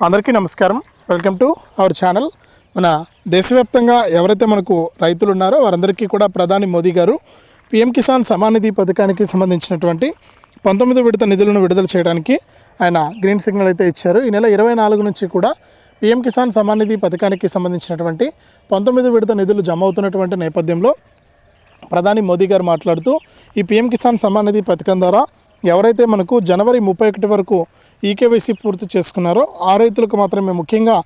అందరికీ నమస్కారం. Welcome to our channel. మన దేశవ్యాప్తంగా ఎవరైతే మనకు రైతులు ఉన్నారో వారందరికీ కూడా ప్రధాని మోదీ గారు పిఎం కిసాన్ సమానిధి పథకానికి సంబంధించినటువంటి పంతొమ్మిది విడత నిధులను విడుదల చేయడానికి ఆయన గ్రీన్ సిగ్నల్ అయితే ఇచ్చారు. ఈ నెల ఇరవై నాలుగు నుంచి కూడా పిఎం కిసాన్ సమానిధి పథకానికి సంబంధించినటువంటి పంతొమ్మిది విడత నిధులు జమ అవుతున్నటువంటి నేపథ్యంలో ప్రధాని మోదీ గారు మాట్లాడుతూ ఈ పీఎం కిసాన్ సమానిధి నిధి పథకం ద్వారా ఎవరైతే మనకు జనవరి ముప్పై ఒకటి వరకు ఈకేవైసీ పూర్తి చేసుకున్నారో ఆ రైతులకు మాత్రమే ముఖ్యంగా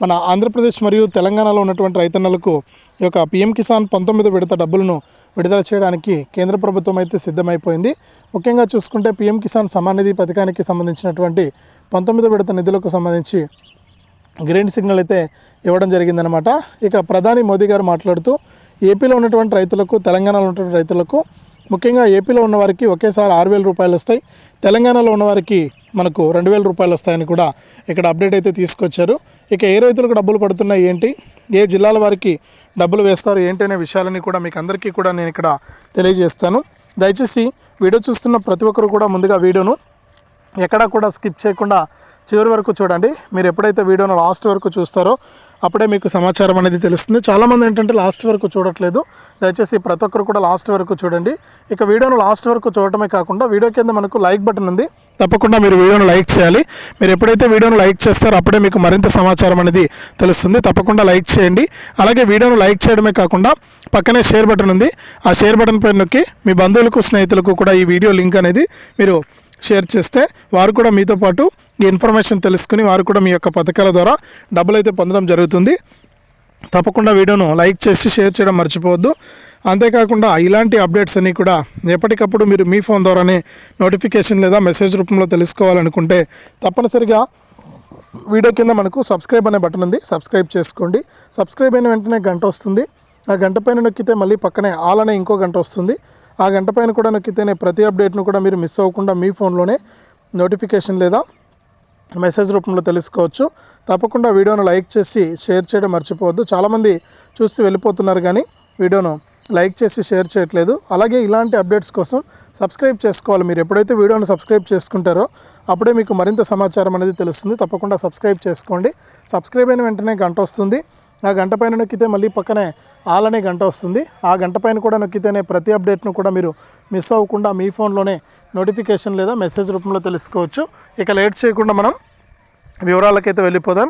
మన ఆంధ్రప్రదేశ్ మరియు తెలంగాణలో ఉన్నటువంటి రైతన్నలకు ఈ యొక్క పీఎం కిసాన్ పంతొమ్మిది విడత డబ్బులను విడుదల చేయడానికి కేంద్ర ప్రభుత్వం అయితే సిద్ధమైపోయింది. ముఖ్యంగా చూసుకుంటే పీఎం కిసాన్ సమానిధి పథకానికి సంబంధించినటువంటి పంతొమ్మిది విడత నిధులకు సంబంధించి గ్రీన్ సిగ్నల్ అయితే ఇవ్వడం జరిగిందనమాట ఇక ప్రధాని మోదీ గారు మాట్లాడుతూ ఏపీలో ఉన్నటువంటి రైతులకు తెలంగాణలో ఉన్నటువంటి రైతులకు ముఖ్యంగా ఏపీలో ఉన్నవారికి ఒకేసారి ఆరు వేల రూపాయలు వస్తాయి. తెలంగాణలో ఉన్నవారికి మనకు రెండు వేల రూపాయలు వస్తాయని కూడా ఇక్కడ అప్డేట్ అయితే తీసుకొచ్చారు. ఇక ఏ రైతులకు డబ్బులు పడుతున్నాయి ఏంటి? ఏ జిల్లాల వారికి డబ్బులు వేస్తారు ఏంటి అనే విషయాలని కూడా మీకు అందరికీ కూడా నేను ఇక్కడ తెలియజేస్తాను. దయచేసి వీడియో చూస్తున్న ప్రతి ఒక్కరు కూడా ముందుగా వీడియోను ఎక్కడా కూడా స్కిప్ చేయకుండా చివరి వరకు చూడండి. మీరు ఎప్పుడైతే వీడియోను లాస్ట్ వరకు చూస్తారో అప్పుడే మీకు సమాచారం అనేది తెలుస్తుంది. చాలామంది ఏంటంటే లాస్ట్ వరకు చూడట్లేదు. దయచేసి ప్రతి ఒక్కరు కూడా లాస్ట్ వరకు చూడండి. ఇక వీడియోను లాస్ట్ వరకు చూడటమే కాకుండా వీడియో కింద మనకు లైక్ బటన్ ఉంది. తప్పకుండా మీరు వీడియోను లైక్ చేయాలి. మీరు ఎప్పుడైతే వీడియోను లైక్ చేస్తారో అప్పుడే మీకు మరింత సమాచారం అనేది తెలుస్తుంది. తప్పకుండా లైక్ చేయండి. అలాగే వీడియోను లైక్ చేయడమే కాకుండా పక్కనే షేర్ బటన్ ఉంది. ఆ షేర్ బటన్ పైన నొక్కి మీ బంధువులకు స్నేహితులకు కూడా ఈ వీడియో లింక్ అనేది మీరు షేర్ చేస్తే వారు కూడా మీతో పాటు ఇన్ఫర్మేషన్ తెలుసుకుని వారు కూడా మీ యొక్క పథకాల ద్వారా డబ్బులు అయితే పొందడం జరుగుతుంది. తప్పకుండా వీడియోను లైక్ చేసి షేర్ చేయడం మర్చిపోవద్దు. అంతేకాకుండా ఇలాంటి అప్డేట్స్ అన్నీ కూడా ఎప్పటికప్పుడు మీరు మీ ఫోన్ ద్వారానే నోటిఫికేషన్ లేదా మెసేజ్ రూపంలో తెలుసుకోవాలనుకుంటే తప్పనిసరిగా వీడియో కింద మనకు సబ్స్క్రైబ్ అనే బటన్ ఉంది. సబ్స్క్రైబ్ చేసుకోండి. సబ్స్క్రైబ్ అయిన వెంటనే గంట వస్తుంది. ఆ గంట పైన నొక్కితే మళ్ళీ పక్కనే ఆల్ అనే ఇంకో గంట వస్తుంది. ఆ గంట పైన కూడా నొక్కితేనే ప్రతి అప్డేట్ను కూడా మీరు మిస్ అవ్వకుండా మీ ఫోన్లోనే నోటిఫికేషన్ లేదా మెసేజ్ రూపంలో తెలుసుకోవచ్చు. తప్పకుండా వీడియోను లైక్ చేసి షేర్ చేయడం మర్చిపోవద్దు. చాలామంది చూస్తూ వెళ్ళిపోతున్నారు కానీ వీడియోను లైక్ చేసి షేర్ చేయట్లేదు. అలాగే ఇలాంటి అప్డేట్స్ కోసం సబ్స్క్రైబ్ చేసుకోవాలి. మీరు ఎప్పుడైతే వీడియోను సబ్స్క్రైబ్ చేసుకుంటారో అప్పుడే మీకు మరింత సమాచారం అనేది తెలుస్తుంది. తప్పకుండా సబ్స్క్రైబ్ చేసుకోండి. సబ్స్క్రైబ్ అయిన వెంటనే గంట వస్తుంది. ఆ గంట పైన నొక్కితే మళ్ళీ పక్కనే ఆలనే గంట వస్తుంది. ఆ గంట పైన కూడా నొక్కితేనే ప్రతి అప్డేట్ను కూడా మీరు మిస్ అవ్వకుండా మీ ఫోన్లోనే నోటిఫికేషన్ లేదా మెసేజ్ రూపంలో తెలుసుకోవచ్చు. ఇక లేట్ చేయకుండా మనం వివరాలకైతే వెళ్ళిపోదాం.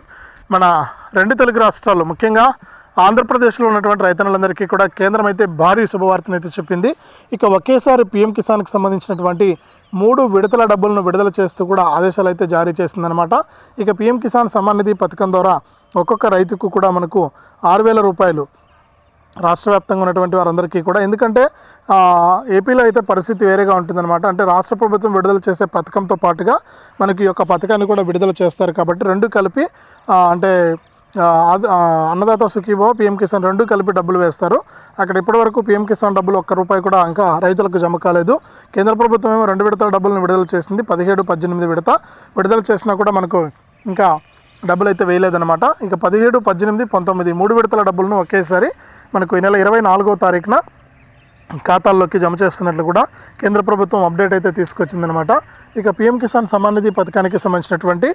మన రెండు తెలుగు రాష్ట్రాలు ముఖ్యంగా ఆంధ్రప్రదేశ్లో ఉన్నటువంటి రైతన్నులందరికీ కూడా కేంద్రం అయితే భారీ శుభవార్తను అయితే చెప్పింది. ఇక ఒకేసారి పీఎం కిసాన్కి సంబంధించినటువంటి మూడు విడతల డబ్బులను విడుదల చేస్తూ కూడా ఆదేశాలు అయితే జారీ చేసిందనమాట ఇక పీఎం కిసాన్ సమ్మాన్ నిధి పథకం ద్వారా ఒక్కొక్క రైతుకు కూడా మనకు ఆరు వేల రూపాయలు రాష్ట్ర వ్యాప్తంగా ఉన్నటువంటి వారందరికీ కూడా. ఎందుకంటే ఏపీలో అయితే పరిస్థితి వేరేగా ఉంటుందన్నమాట. అంటే రాష్ట్ర ప్రభుత్వం విడుదల చేసే పథకంతో పాటుగా మనకి ఈ యొక్క పథకాన్ని కూడా విడుదల చేస్తారు కాబట్టి రెండు కలిపి అంటే అన్నదాత సుఖీభవ పిఎం కిసాన్ రెండు కలిపి డబ్బులు వేస్తారు. అక్కడ ఇప్పటివరకు పిఎం కిసాన్ డబ్బులు ఒక్క రూపాయి కూడా ఇంకా రైతులకు జమ కాలేదు. కేంద్ర ప్రభుత్వం ఏమో రెండు విడతల డబ్బులను విడుదల చేసింది. పదిహేడు పద్దెనిమిది విడత విడుదల చేసినా కూడా మనకు ఇంకా డబ్బులు అయితే వేయలేదన్నమాట. ఇక పదిహేడు పద్దెనిమిది పంతొమ్మిది మూడు విడతల డబ్బులను ఒకేసారి మనకు ఈ నెల ఇరవై నాలుగో తారీఖున ఖాతాల్లోకి జమ చేస్తున్నట్లు కూడా కేంద్ర ప్రభుత్వం అప్డేట్ అయితే తీసుకొచ్చిందనమాట ఇక పీఎం కిసాన్ సమ్మాన్ నిధి పథకానికి సంబంధించినటువంటి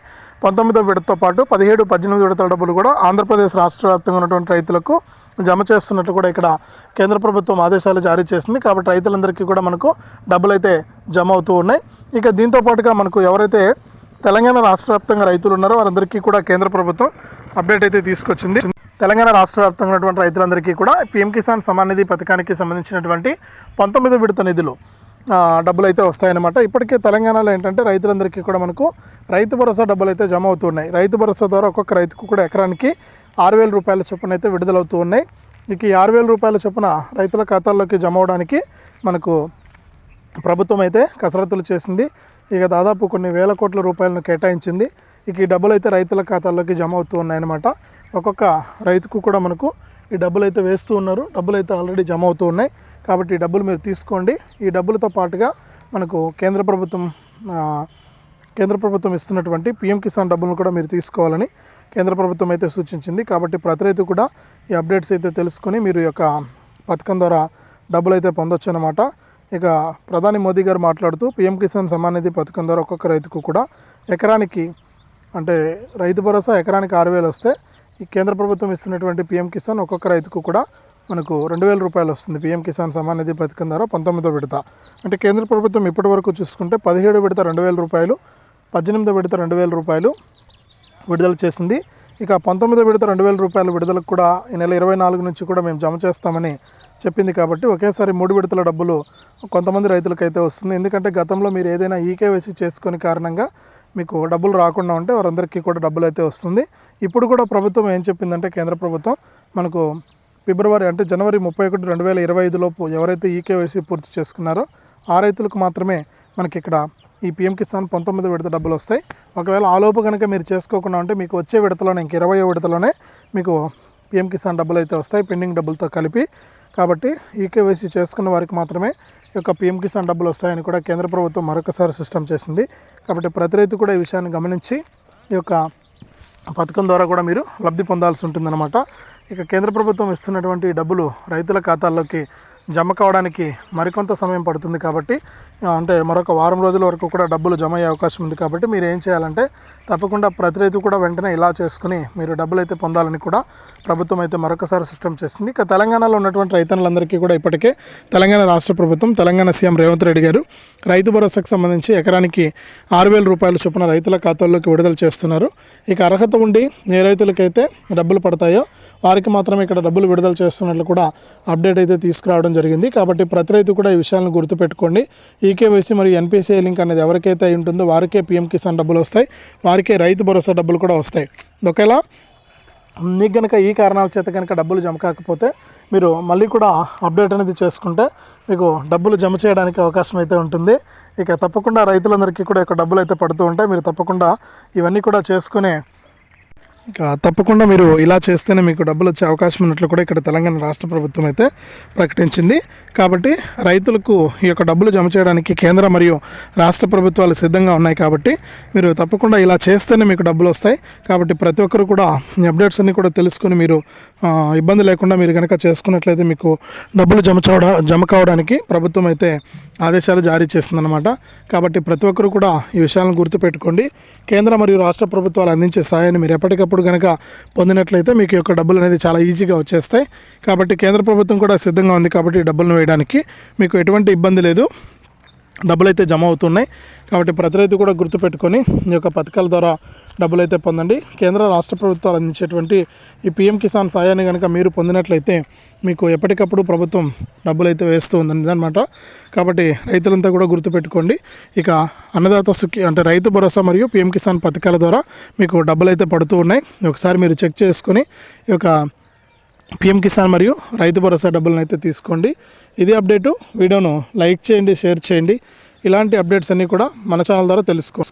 పంతొమ్మిదో విడతతో పాటు పదిహేడు పద్దెనిమిది విడతల డబ్బులు కూడా ఆంధ్రప్రదేశ్ రాష్ట్ర వ్యాప్తంగా ఉన్నటువంటి రైతులకు జమ చేస్తున్నట్లు కూడా ఇక్కడ కేంద్ర ప్రభుత్వం ఆదేశాలు జారీ చేసింది. కాబట్టి రైతులందరికీ కూడా మనకు డబ్బులు అయితే జమ అవుతూ ఉన్నాయి. ఇక దీంతో పాటుగా మనకు ఎవరైతే తెలంగాణ రాష్ట్ర వ్యాప్తంగా రైతులు ఉన్నారో వారందరికీ కూడా కేంద్ర ప్రభుత్వం అప్డేట్ అయితే తీసుకొచ్చింది. తెలంగాణ రాష్ట్ర వ్యాప్తంగా ఉన్నటువంటి రైతులందరికీ కూడా పీఎం కిసాన్ సమాన్ నిధి పథకానికి సంబంధించినటువంటి పంతొమ్మిది విడత నిధులు డబ్బులు అయితే వస్తాయన్నమాట. ఇప్పటికే తెలంగాణలో ఏంటంటే రైతులందరికీ కూడా మనకు రైతు భరోసా డబ్బులు అయితే జమ అవుతున్నాయి రైతు భరోసా ద్వారా ఒక్కొక్క రైతుకు కూడా ఎకరానికి ఆరు వేల రూపాయల చొప్పున అయితే విడుదలవుతూ ఉన్నాయి. ఇక ఈ ఆరు వేల రూపాయల చొప్పున రైతుల ఖాతాల్లోకి జమ అవడానికి మనకు ప్రభుత్వం అయితే కసరత్తులు చేసింది. ఇక దాదాపు కొన్ని వేల కోట్ల రూపాయలను కేటాయించింది. ఇక ఈ డబ్బులు అయితే రైతుల ఖాతాల్లోకి జమ అవుతూ ఉన్నాయన్నమాట. ఒక్కొక్క రైతుకు కూడా మనకు ఈ డబ్బులు అయితే వేస్తూ ఉన్నారు. డబ్బులు అయితే ఆల్రెడీ జమ అవుతూ ఉన్నాయి. కాబట్టి ఈ డబ్బులు మీరు తీసుకోండి. ఈ డబ్బులతో పాటుగా మనకు కేంద్ర ప్రభుత్వం కేంద్ర ప్రభుత్వం ఇస్తున్నటువంటి పిఎం కిసాన్ డబ్బులను కూడా మీరు తీసుకోవాలని కేంద్ర ప్రభుత్వం అయితే సూచించింది. కాబట్టి ప్రతి రైతు కూడా ఈ అప్డేట్స్ అయితే తెలుసుకొని మీరు ఈ యొక్క పథకం ద్వారా డబ్బులు అయితే పొందొచ్చు అనమాట ఇక ప్రధాని మోదీ గారు మాట్లాడుతూ పీఎం కిసాన్ సమాన్ నిధి పథకం ద్వారా ఒక్కొక్క రైతుకు కూడా ఎకరానికి అంటే రైతు భరోసా ఎకరానికి ఆరు వేలు వస్తే ఈ కేంద్ర ప్రభుత్వం ఇస్తున్నటువంటి పిఎం కిసాన్ ఒక్కొక్క రైతుకు కూడా మనకు రెండు వేల రూపాయలు వస్తుంది. పిఎం కిసాన్ సమాన్ నిధి పథకం ద్వారా పంతొమ్మిదో విడత. అంటే కేంద్ర ప్రభుత్వం ఇప్పటి వరకు చూసుకుంటే పదిహేడు విడత రెండు వేల రూపాయలు పద్దెనిమిదో విడత రెండు వేల రూపాయలు విడుదల చేసింది. ఇక పంతొమ్మిదో విడత రెండు వేల రూపాయల విడుదలకు కూడా ఈ నెల ఇరవై నాలుగు నుంచి కూడా మేము జమ చేస్తామని చెప్పింది కాబట్టి ఒకేసారి మూడు విడతల డబ్బులు కొంతమంది రైతులకైతే వస్తుంది. ఎందుకంటే గతంలో మీరు ఏదైనా ఈకేవైసీ చేసుకునే కారణంగా మీకు డబ్బులు రాకుండా ఉంటే వారందరికీ కూడా డబ్బులు అయితే వస్తుంది. ఇప్పుడు కూడా ప్రభుత్వం ఏం చెప్పిందంటే కేంద్ర ప్రభుత్వం మనకు ఫిబ్రవరి అంటే జనవరి ముప్పై ఒకటి రెండు వేల ఇరవై ఐదులోపు ఎవరైతే ఈకేవైసీ పూర్తి చేసుకున్నారో ఆ రైతులకు మాత్రమే మనకి ఇక్కడ ఈ పిఎం కిసాన్ పంతొమ్మిది విడత డబ్బులు వస్తాయి. ఒకవేళ ఆలోపు కనుక మీరు చేసుకోకుండా ఉంటే మీకు వచ్చే విడతలోనే ఇంక ఇరవై విడతలోనే మీకు పిఎం కిసాన్ డబ్బులు అయితే వస్తాయి పెండింగ్ డబ్బులతో కలిపి. కాబట్టి ఈకేవైసీ చేసుకున్న వారికి మాత్రమే యొక్క పిఎం కిసాన్ డబ్బులు వస్తాయని కూడా కేంద్ర ప్రభుత్వం మరొకసారి సిస్టమ్ చేసింది. కాబట్టి ప్రతి రైతు కూడా ఈ విషయాన్ని గమనించి ఈ యొక్క పథకం ద్వారా కూడా మీరు లబ్ధి పొందాల్సి ఉంటుందన్నమాట. ఇక కేంద్ర ప్రభుత్వం ఇస్తున్నటువంటి డబ్బులు రైతుల ఖాతాల్లోకి జమ కావడానికి మరికొంత సమయం పడుతుంది కాబట్టి అంటే మరొక వారం రోజుల వరకు కూడా డబ్బులు జమ అయ్యే అవకాశం ఉంది కాబట్టి మీరు ఏం చేయాలంటే తప్పకుండా ప్రతి రైతు కూడా వెంటనే ఇలా చేసుకుని మీరు డబ్బులు అయితే పొందాలని కూడా ప్రభుత్వం అయితే మరొకసారి సిస్టమ్ చేసింది. ఇక తెలంగాణలో ఉన్నటువంటి రైతన్నులందరికీ కూడా ఇప్పటికే తెలంగాణ రాష్ట్ర ప్రభుత్వం తెలంగాణ సీఎం రేవంత్ రెడ్డి గారు రైతు భరోసాకు సంబంధించి ఎకరానికి ఆరు వేల రూపాయలు చొప్పున రైతుల ఖాతాల్లోకి విడుదల చేస్తున్నారు. ఇక అర్హత ఉండి ఏ రైతులకైతే డబ్బులు పడతాయో వారికి మాత్రమే ఇక్కడ డబ్బులు విడుదల చేస్తున్నట్లు కూడా అప్డేట్ అయితే తీసుకురావడం జరిగింది. కాబట్టి ప్రతి రైతు కూడా ఈ విషయాలను గుర్తుపెట్టుకోండి. ఈకేవైసీ మరియు ఎన్పిసిఐ లింక్ అనేది ఎవరికైతే అయి ఉంటుందో వారికే పిఎం కిసాన్ డబ్బులు వస్తాయి. వారికే రైతు భరోసా డబ్బులు కూడా వస్తాయి. ఒకేలా మీకు కనుక ఈ కారణాల చేత కనుక డబ్బులు జమ కాకపోతే మీరు మళ్ళీ కూడా అప్డేట్ అనేది చేసుకుంటే మీకు డబ్బులు జమ చేయడానికి అవకాశం అయితే ఉంటుంది. ఇక తప్పకుండా రైతులందరికీ కూడా ఇక డబ్బులు అయితే పడుతూ ఉంటాయి. మీరు తప్పకుండా ఇవన్నీ కూడా చేసుకునే ఇక తప్పకుండా మీరు ఇలా చేస్తేనే మీకు డబ్బులు వచ్చే అవకాశం ఉన్నట్లు కూడా ఇక్కడ తెలంగాణ రాష్ట్ర ప్రభుత్వం అయితే ప్రకటించింది. కాబట్టి రైతులకు ఈ యొక్క డబ్బులు జమ చేయడానికి కేంద్ర మరియు రాష్ట్ర ప్రభుత్వాలు సిద్ధంగా ఉన్నాయి కాబట్టి మీరు తప్పకుండా ఇలా చేస్తేనే మీకు డబ్బులు వస్తాయి. కాబట్టి ప్రతి ఒక్కరు కూడా ఈ అప్డేట్స్ అన్నీ కూడా తెలుసుకొని మీరు ఇబ్బంది లేకుండా మీరు కనుక చేసుకున్నట్లయితే మీకు డబ్బులు జమ చవడ జమ కావడానికి ప్రభుత్వం అయితే ఆదేశాలు జారీ చేసిందనమాట కాబట్టి ప్రతి ఒక్కరు కూడా ఈ విషయాలను గుర్తుపెట్టుకోండి. కేంద్ర మరియు రాష్ట్ర ప్రభుత్వాలు అందించే సహాయాన్ని మీరు ఎప్పటికప్పుడు కనుక పొందినట్లయితే మీకు యొక్క డబ్బులు అనేది చాలా ఈజీగా వచ్చేస్తాయి. కాబట్టి కేంద్ర ప్రభుత్వం కూడా సిద్ధంగా ఉంది కాబట్టి డబ్బులను వేయడానికి. మీకు ఎటువంటి ఇబ్బంది లేదు. డబ్బులు అయితే జమ అవుతున్నాయి. కాబట్టి ప్రతి రైతు కూడా గుర్తుపెట్టుకొని ఈ యొక్క పథకాల ద్వారా డబ్బులు అయితే పొందండి. కేంద్ర రాష్ట్ర ప్రభుత్వాలు అందించేటువంటి ఈ పిఎం కిసాన్ సాయాన్ని కనుక మీరు పొందినట్లయితే మీకు ఎప్పటికప్పుడు ప్రభుత్వం డబ్బులు అయితే వేస్తూ ఉందండి అనమాట కాబట్టి రైతులంతా కూడా గుర్తుపెట్టుకోండి. ఇక అన్నదాత సుఖి అంటే రైతు భరోసా మరియు పిఎం కిసాన్ పథకాల ద్వారా మీకు డబ్బులు అయితే పడుతూ ఉన్నాయి. ఒకసారి మీరు చెక్ చేసుకొని ఈ యొక్క పిఎం కిసాన్ మరియు రైతు భరోసా డబ్బులను అయితే తీసుకోండి. ఇది అప్డేటు. వీడియోను లైక్ చేయండి షేర్ చేయండి. ఇలాంటి అప్డేట్స్ అన్నీ కూడా మన ఛానల్ ద్వారా తెలుసుకోవచ్చు